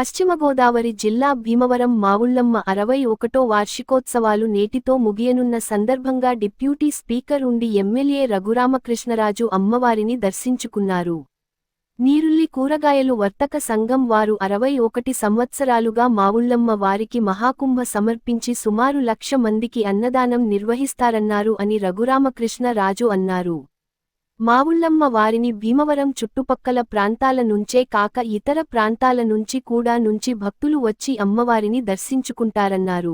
పశ్చిమ గోదావరి జిల్లా భీమవరం మావుళ్ళమ్మ అరవై ఒకటో వార్షికోత్సవాలు నేటితో ముగియనున్న సందర్భంగా deputy speaker Undi MLA Raghurama Krishna Raju అమ్మవారిని దర్శించుకున్నారు. నీరుల్లి కూరగాయలు వర్తక సంఘం వారు అరవై ఒకటి సంవత్సరాలుగా మావుళ్ళమ్మ వారికి మహాకుంభ సమర్పించి సుమారు లక్ష మందికి అన్నదానం నిర్వహిస్తారన్నారు అని రఘురామకృష్ణరాజు అన్నారు. మావుళ్ళమ్మ వారిని భీమవరం చుట్టుపక్కల ప్రాంతాల నుంచే కాక ఇతర ప్రాంతాల నుంచి కూడా నుంచి భక్తులు వచ్చి అమ్మవారిని దర్శించుకుంటారన్నారు.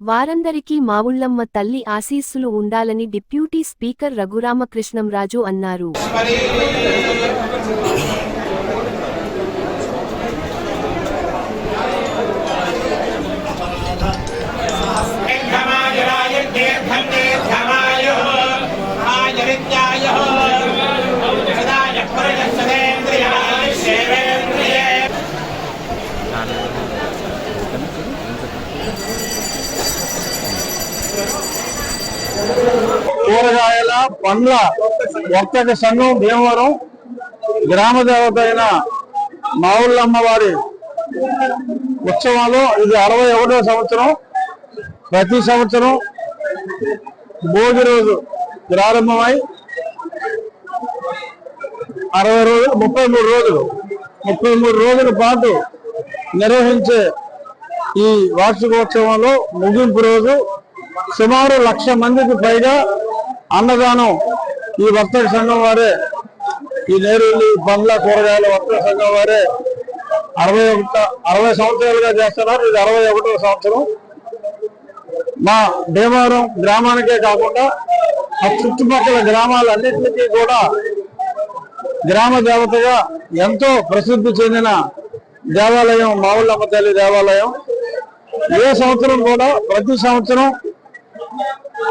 వారందరికీ మావుళ్ళమ్మ తల్లి ఆశీస్సులు ఉండాలని డిప్యూటీ స్పీకర్ రఘురామకృష్ణంరాజు అన్నారు. ఆయురిత్యాయుః కూరగాయల పండ్ల వర్తక సంఘం భీమవరం గ్రామ దేవత అయిన మావుళ్ళమ్మ వారి ఉత్సవాలు ఇది అరవై ఒకటో సంవత్సరం. ప్రతి సంవత్సరం భోగి రోజు ప్రారంభమై అరవై రోజులు ముప్పై మూడు రోజులు ముప్పై మూడు రోజుల పాటు నిర్వహించే ఈ వార్షికోత్సవంలో ముగింపు రోజు సుమారు లక్ష మందికి పైగా అన్నదానం ఈ వర్తక సంఘం వారే ఈ నేరుళ్ళు పండ్ల కూరగాయల వర్తక సంఘం వారే అరవై ఒకట అరవై సంవత్సరాలుగా చేస్తున్నారు. ఇది అరవై ఒకటో సంవత్సరం. మా భీమవరం గ్రామానికే కాకుండా ఆ చుట్టుపక్కల గ్రామాలన్నింటికీ కూడా గ్రామ దేవతగా ఎంతో ప్రసిద్ధి చెందిన దేవాలయం మావుళ్ళమ్మ తల్లి దేవాలయం. ఏ సంవత్సరం కూడా ప్రతి సంవత్సరం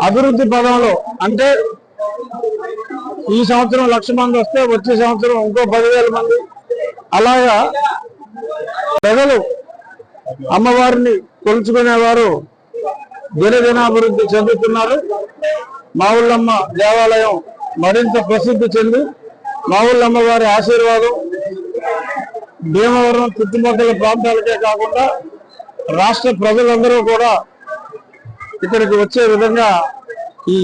అభివృద్ధి పదంలో అంటే ఈ సంవత్సరం లక్ష మంది వస్తే వచ్చే సంవత్సరం ఇంకో పదివేల మంది. అలాగా ప్రజలు అమ్మవారిని కొలుచుకునేవారు దినదినాభివృద్ధి చెందుతున్నారు. మావుళ్ళమ్మ దేవాలయం మరింత ప్రసిద్ధి చెంది మావుళ్ళమ్మ వారి ఆశీర్వాదం భీమవరం చుట్టుపక్కల ప్రాంతాలకే కాకుండా రాష్ట్ర ప్రజలందరూ కూడా ఇక్కడికి వచ్చే విధంగా ఈ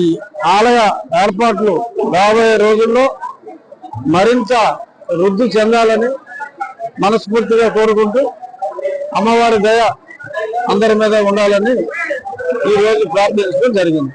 ఆలయ ఏర్పాట్లు రాబోయే రోజుల్లో మరింత వృద్ధి చెందాలని మనస్ఫూర్తిగా కోరుకుంటూ అమ్మవారి దయ అందరి మీద ఉండాలని ఈ రోజు ప్రార్థించడం జరిగింది.